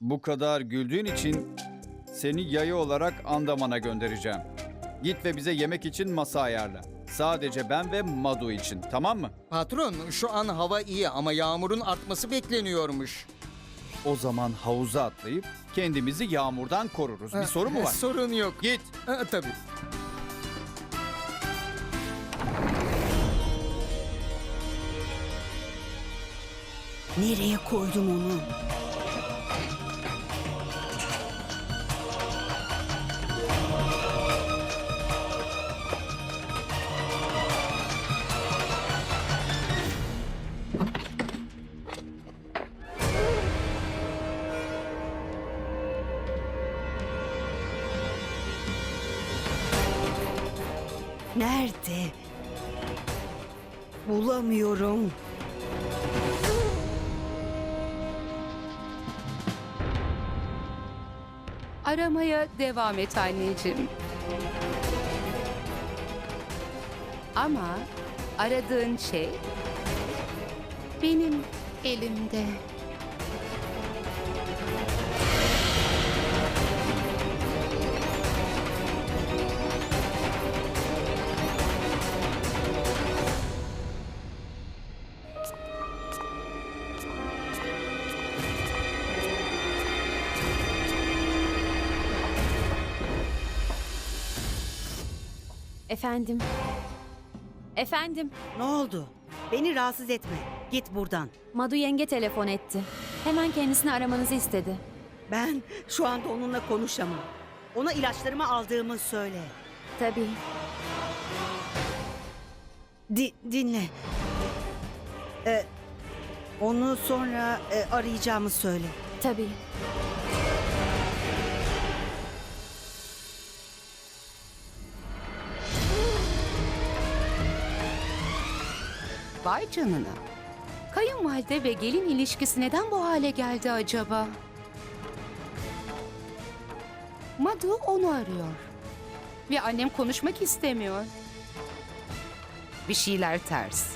Bu kadar güldüğün için seni yayı olarak Andaman'a göndereceğim. Git ve bize yemek için masa ayarla. Sadece ben ve Madu için, tamam mı? Patron şu an hava iyi ama yağmurun artması bekleniyormuş. O zaman havuza atlayıp kendimizi yağmurdan koruruz. Bir sorun mu var? Sorun yok. Git. Ha, tabii. Nereye koydum onu? Nerede? Bulamıyorum. Aramaya devam et anneciğim. Ama aradığın şey benim elimde. Efendim. Efendim. Ne oldu? Beni rahatsız etme. Git buradan. Madu yenge telefon etti. Hemen kendisini aramanızı istedi. Ben şu anda onunla konuşamam. Ona ilaçlarımı aldığımı söyle. Tabii. Di- dinle. Ee, onu sonra e, arayacağımı söyle. Tabii. Vay canına. Kayınvalide ve gelin ilişkisi neden bu hale geldi acaba? Madu onu arıyor. Ve annem konuşmak istemiyor. Bir şeyler ters.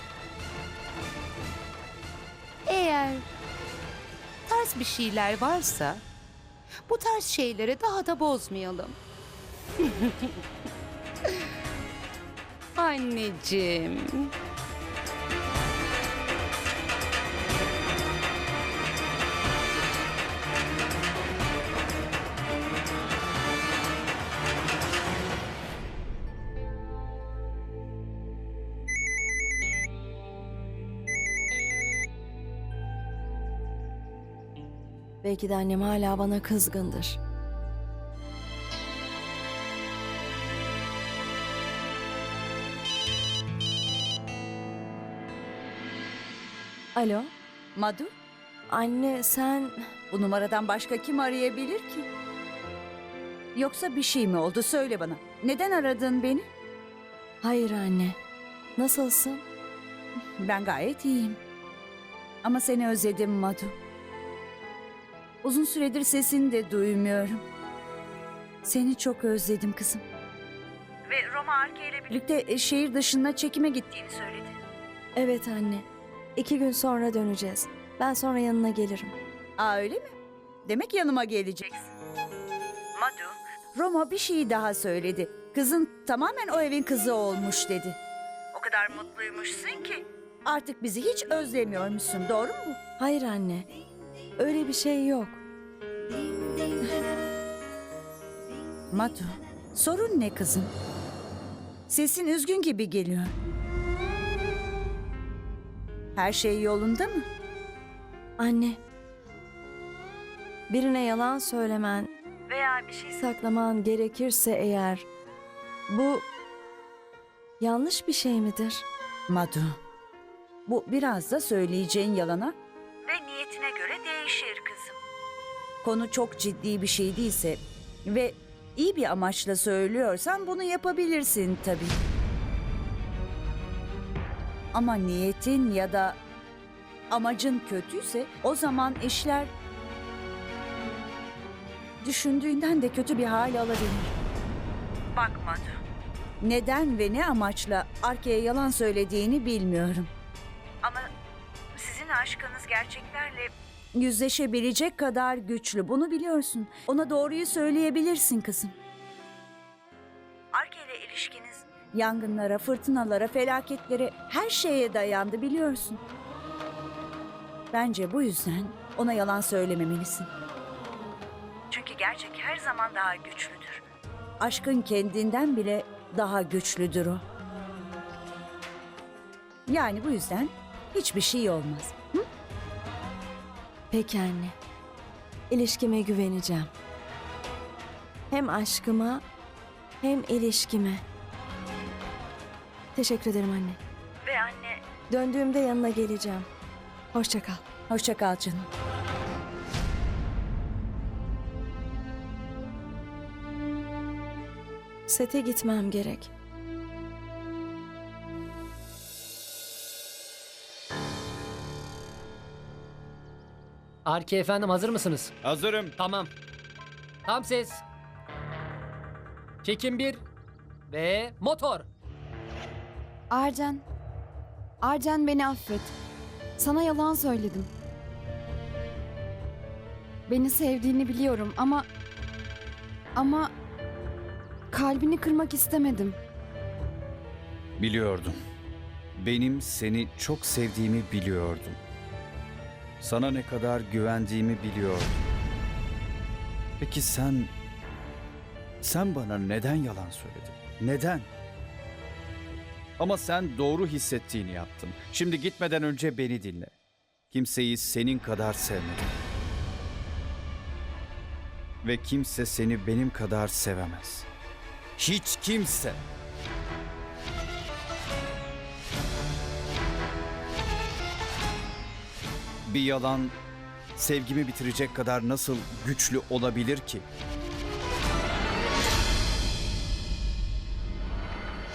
Eğer ters bir şeyler varsa bu tarz şeyleri daha da bozmayalım. Anneciğim. Belki de annem hala bana kızgındır. Alo. Madu, Anne sen... bu numaradan başka kim arayabilir ki? Yoksa bir şey mi oldu söyle bana. Neden aradın beni? Hayır anne. Nasılsın? Ben gayet iyiyim. Ama seni özledim Madu. Uzun süredir sesini de duymuyorum. Seni çok özledim kızım. Ve Roma Arke ile birlikte e, şehir dışına çekime gittiğini söyledi. Evet anne. İki gün sonra döneceğiz. Ben sonra yanına gelirim. Aa öyle mi? Demek yanıma geleceksin. Madu, Roma bir şey daha söyledi. Kızın tamamen o evin kızı olmuş dedi. O kadar mutluymuşsun ki. Artık bizi hiç özlemiyormuşsun, doğru mu? Hayır anne. Öyle bir şey yok. Madu, sorun ne kızım? Sesin üzgün gibi geliyor. Her şey yolunda mı? Anne. Birine yalan söylemen Veya bir şey saklaman gerekirse eğer bu yanlış bir şey midir? Madu, bu biraz da söyleyeceğin yalana ve niyetine göre değişir kızım. Konu çok ciddi bir şey değilse ve iyi bir amaçla söylüyorsan bunu yapabilirsin tabii. Ama niyetin ya da amacın kötüyse o zaman işler düşündüğünden de kötü bir hal alabilir. Bak Madu. Neden ve ne amaçla Arke'ye yalan söylediğini bilmiyorum. Ama sizin aşkınız gerçeklerle yüzleşebilecek kadar güçlü. Bunu biliyorsun. Ona doğruyu söyleyebilirsin kızım. Arke ile ilişkiniz yangınlara, fırtınalara, felaketlere, her şeye dayandı biliyorsun. Bence bu yüzden ona yalan söylememelisin. Çünkü gerçek her zaman daha güçlüdür. Aşkın kendinden bile daha güçlüdür o. Yani bu yüzden hiçbir şey olmaz. Peki anne. İlişkime güveneceğim. Hem aşkıma hem ilişkime. Teşekkür ederim anne. Ve anne... Döndüğümde yanına geleceğim. Hoşça kal. Hoşça kal canım. Sete gitmem gerek. Arki efendim hazır mısınız? Hazırım. Tamam. Tam ses. Çekim bir ve motor. Arcan. Arcan beni affet. Sana yalan söyledim. Beni sevdiğini biliyorum ama... Ama... Kalbini kırmak istemedim. Biliyordum. Benim seni çok sevdiğimi biliyordum. Sana ne kadar güvendiğimi biliyordum. Peki sen... Sen bana neden yalan söyledin? Neden? Ama sen doğru hissettiğini yaptın. Şimdi gitmeden önce beni dinle. Kimseyi senin kadar sevmedim. Ve kimse seni benim kadar sevemez. Hiç kimse. Bir yalan sevgimi bitirecek kadar nasıl güçlü olabilir ki?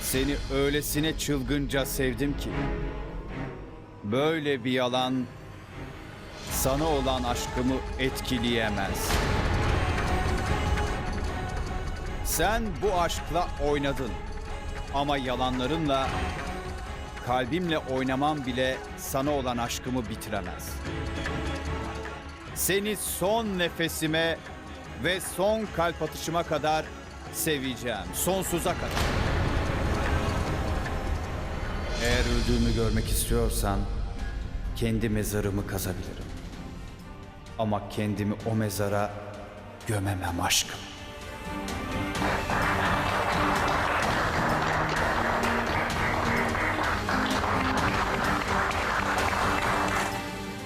Seni öylesine çılgınca sevdim ki. Böyle bir yalan sana olan aşkımı etkileyemez. Sen bu aşkla oynadın. Ama yalanlarınla kalbimle oynamam bile sana olan aşkımı bitiremez. Seni son nefesime ve son kalp atışıma kadar seveceğim. Sonsuza kadar. Eğer öldüğümü görmek istiyorsan kendi mezarımı kazabilirim. Ama kendimi o mezara gömemem aşkım.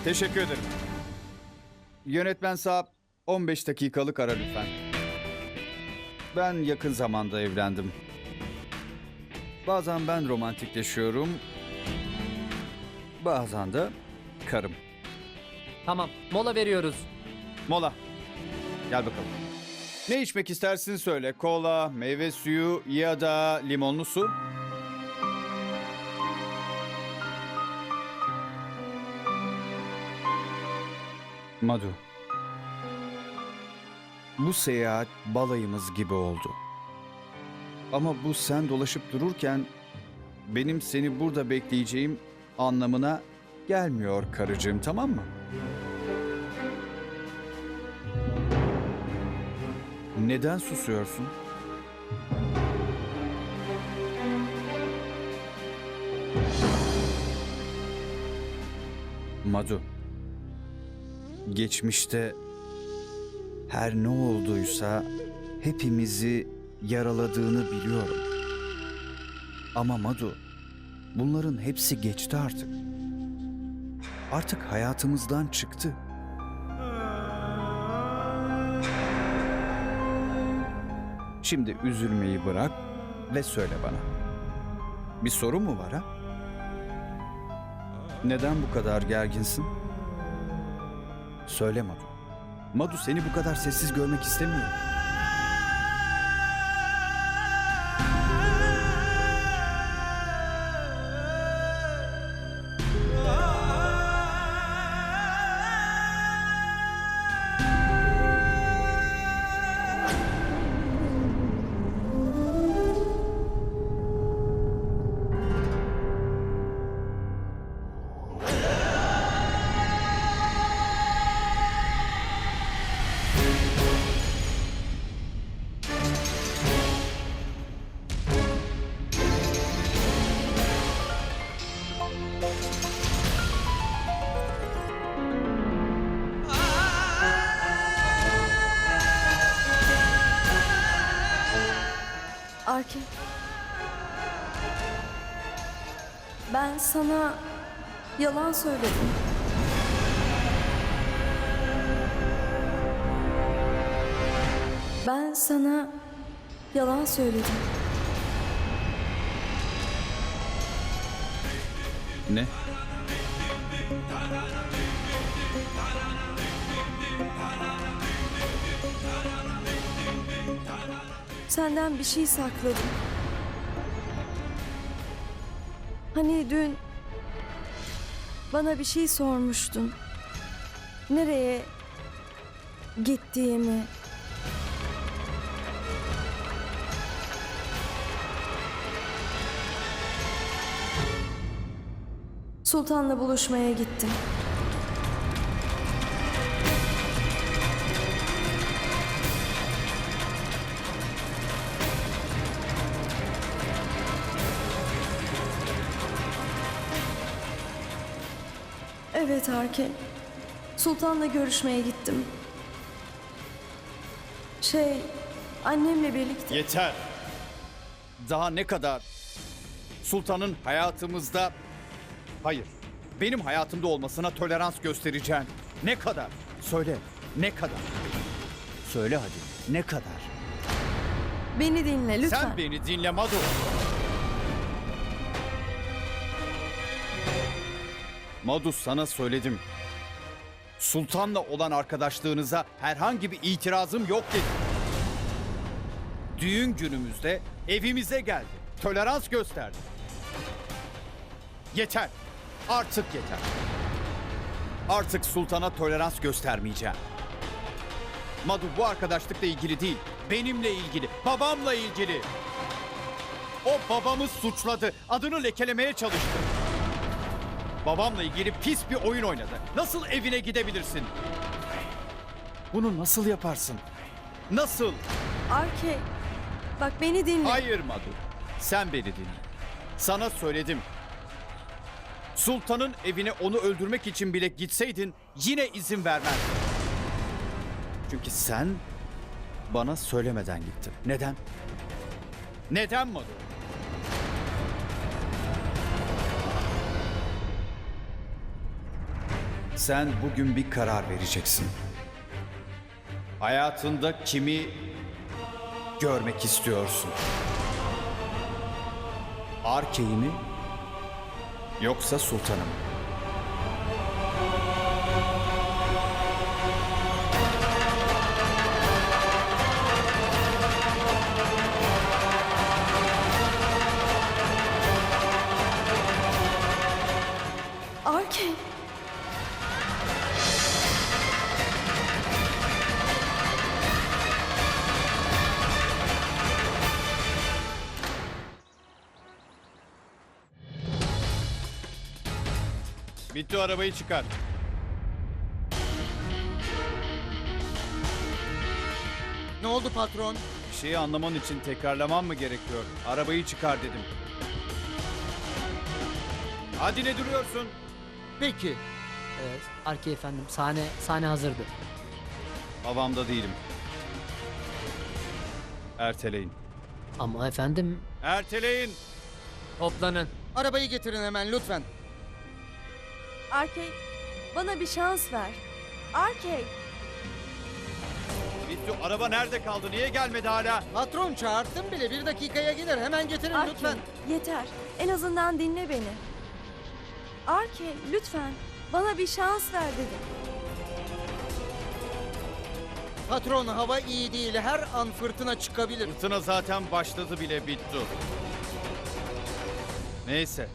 Teşekkür ederim. Yönetmen Saap 15 dakikalık ara lütfen. Ben yakın zamanda evlendim. Bazen ben romantikleşiyorum. Bazen de karım. Tamam mola veriyoruz. Mola. Gel bakalım. Ne içmek istersin söyle. Kola, meyve suyu ya da limonlu su. Madu. Bu seyahat balayımız gibi oldu. Ama bu sen dolaşıp dururken benim seni burada bekleyeceğim anlamına gelmiyor karıcığım tamam mı? Neden susuyorsun? Madu. Geçmişte her ne olduysa hepimizi yaraladığını biliyorum. Ama Madu, bunların hepsi geçti artık. Artık hayatımızdan çıktı. Şimdi üzülmeyi bırak ve söyle bana. Bir sorun mu var ha? Neden bu kadar gerginsin? Söyle Madu. Madu seni bu kadar sessiz görmek istemiyorum. Ben sana yalan söyledim. Ben sana yalan söyledim. Ne? Senden bir şey sakladım. Hani dün bana bir şey sormuştun. Nereye gittiğimi. Sultan'la buluşmaya gittim. Evet Arke. Sultan'la görüşmeye gittim. Şey, annemle birlikte. Yeter. Daha ne kadar? Sultanın hayatımızda... Hayır. Benim hayatımda olmasına tolerans göstereceğim. Ne kadar? Söyle. Ne kadar? Söyle hadi. Ne kadar? Beni dinle lütfen. Sen beni dinle Madu. Madu sana söyledim. Sultanla olan arkadaşlığınıza herhangi bir itirazım yok dedim. Düğün günümüzde evimize geldi. Tolerans gösterdi. Yeter. Artık yeter. Artık sultana tolerans göstermeyeceğim. Madu bu arkadaşlıkla ilgili değil. Benimle ilgili, babamla ilgili. O babamı suçladı, adını lekelemeye çalıştı. Babamla ilgili pis bir oyun oynadı. Nasıl evine gidebilirsin? Bunu nasıl yaparsın? Nasıl? Arke, bak beni dinle. Hayır Madu. Sen beni dinle. Sana söyledim. Sultanın evine onu öldürmek için bile gitseydin yine izin vermezdim. Çünkü sen bana söylemeden gittin. Neden? Neden Madu? Sen bugün bir karar vereceksin. Hayatında kimi görmek istiyorsun? Arkeyi mi yoksa sultanı mı? Bitti arabayı çıkar. Ne oldu patron? Bir şeyi anlaman için tekrarlamam mı gerekiyor? Arabayı çıkar dedim. Hadi ne duruyorsun? Peki. Evet, Arke efendim sahne sahne hazırdı. Havamda değilim. Erteleyin. Ama efendim Erteleyin. toplanın. Arabayı getirin hemen lütfen. Arke, bana bir şans ver. Arke. Bitti. Araba nerede kaldı? Niye gelmedi hala? Patron çağırttım bile. Bir dakikaya gelir. Hemen getirin Arke, lütfen. yeter. En azından dinle beni. Arke, lütfen. Bana bir şans ver dedim. Patron hava iyi değil. Her an fırtına çıkabilir. Fırtına zaten başladı bile bitti. Neyse.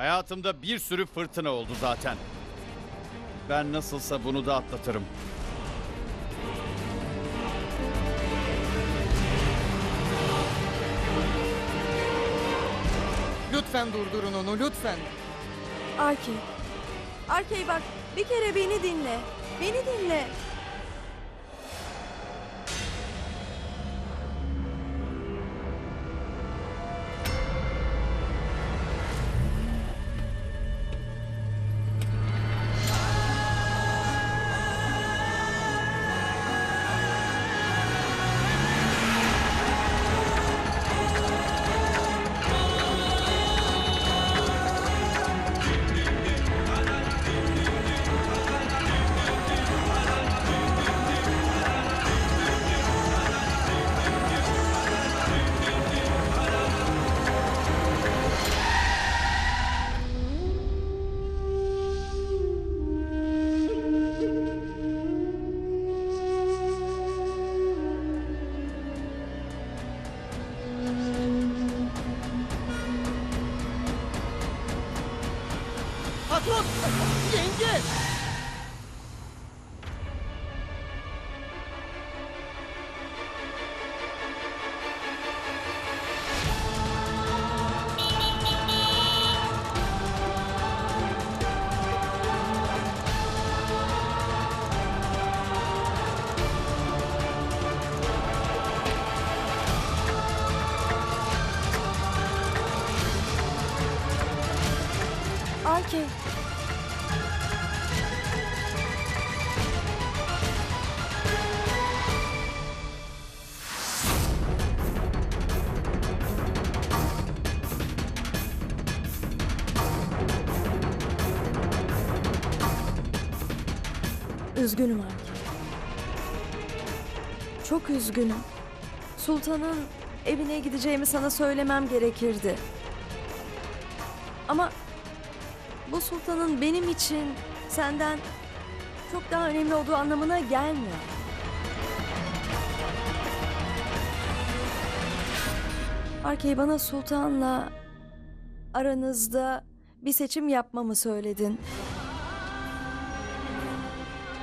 Hayatımda bir sürü fırtına oldu zaten. Ben nasılsa bunu da atlatırım. Lütfen durdurun onu lütfen. Arke. Arke bak, bir kere beni dinle. Beni dinle. Arke. Üzgünüm Arke. Çok üzgünüm. Sultan'ın evine gideceğimi sana söylemem gerekirdi. Sultanın benim için senden çok daha önemli olduğu anlamına gelmiyor. Arkey bana sultanla aranızda bir seçim yapmamı söyledin.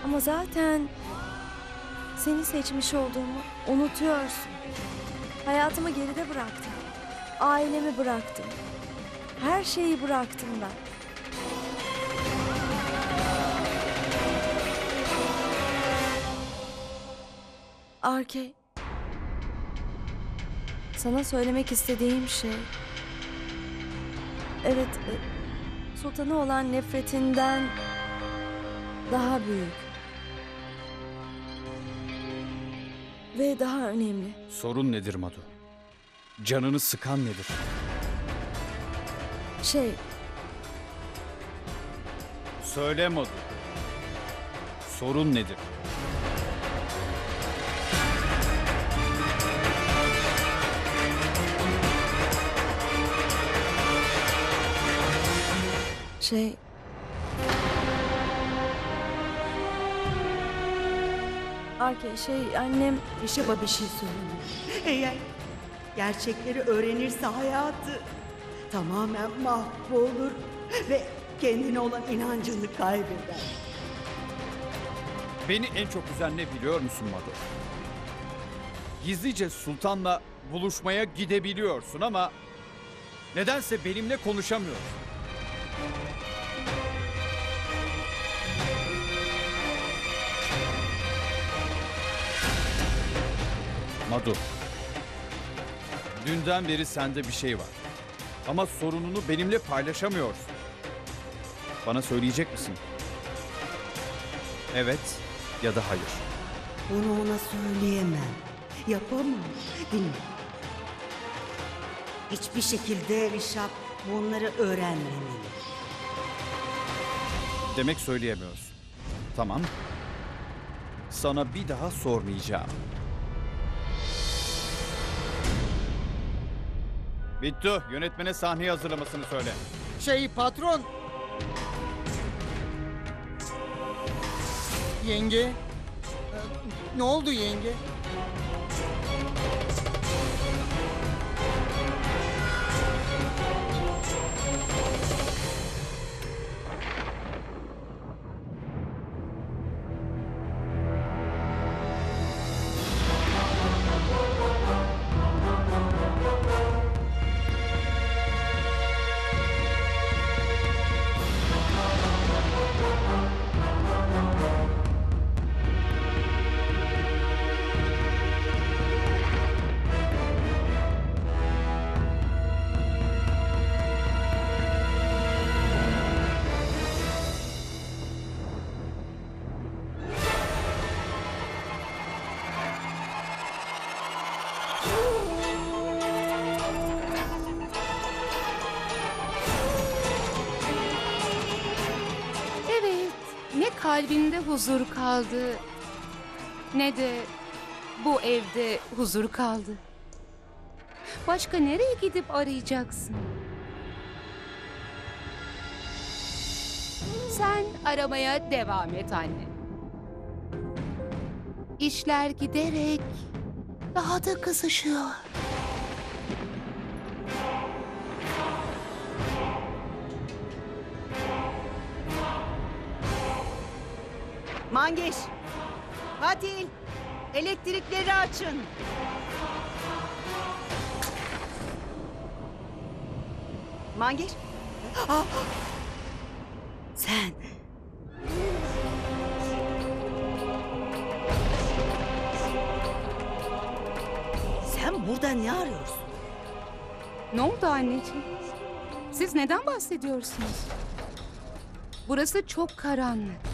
Ama zaten seni seçmiş olduğumu unutuyorsun. Hayatımı geride bıraktım. Ailemi bıraktım. Her şeyi bıraktım ben. Arkey. Sana söylemek istediğim şey... Evet, e, sultana olan nefretinden daha büyük. Ve daha önemli. Sorun nedir Madu? Canını sıkan nedir? Şey, Söyle Madu. Sorun nedir? Şey... Arkey şey annem Rişap'a bir şey söyleme. Eğer gerçekleri öğrenirse hayatı tamamen mahvolur ve kendine olan inancını kaybeder. Beni en çok üzen ne biliyor musun Madu? Gizlice sultanla buluşmaya gidebiliyorsun ama nedense benimle konuşamıyorsun. Madu. Dünden beri sende bir şey var. Ama sorununu benimle paylaşamıyorsun. Bana söyleyecek misin? Evet ya da hayır. Bunu ona söyleyemem. Yapamam. Dinle. Hiçbir şekilde Rişap bunları öğrenmemeli. Demek söyleyemiyorsun. Tamam. Sana bir daha sormayacağım. Bittu, yönetmene sahneyi hazırlamasını söyle. Şey patron. Yenge. Ee, Ne oldu yenge? Kalbinde huzur kaldı, ne de bu evde huzur kaldı. Başka nereye gidip arayacaksın? Sen aramaya devam et anne. İşler giderek daha da kızışıyor. Mangeş. Patil. Elektrikleri açın. Mangeş. Ah! Sen. Sen burada ne arıyorsun? Ne oldu anneciğim? Siz neden bahsediyorsunuz? Burası çok karanlık.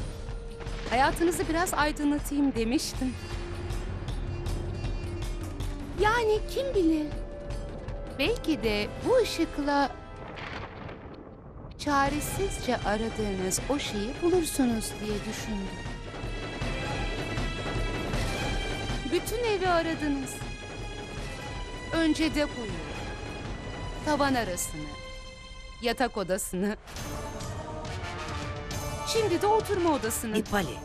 Hayatınızı biraz aydınlatayım demiştim. Yani kim bilir? Belki de bu ışıkla çaresizce aradığınız o şeyi bulursunuz diye düşündüm. Bütün evi aradınız. Önce depoyu, tavan arasını, yatak odasını. Şimdi de oturma odasını. Dipali.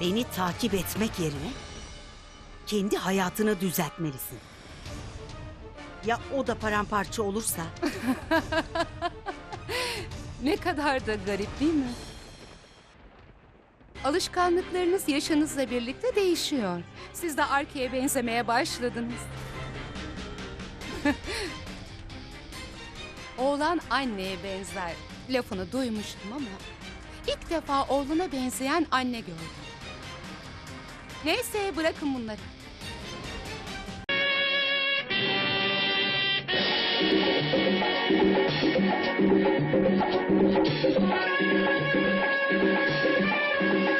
Beni takip etmek yerine kendi hayatını düzeltmelisin. Ya o da paramparça olursa? Ne kadar da garip değil mi? Alışkanlıklarınız yaşınızla birlikte değişiyor. Siz de Arke'ye benzemeye başladınız. Oğlan anneye benzer. Lafını duymuştum ama ilk defa oğluna benzeyen anne gördüm. Neyse bırakın bunları.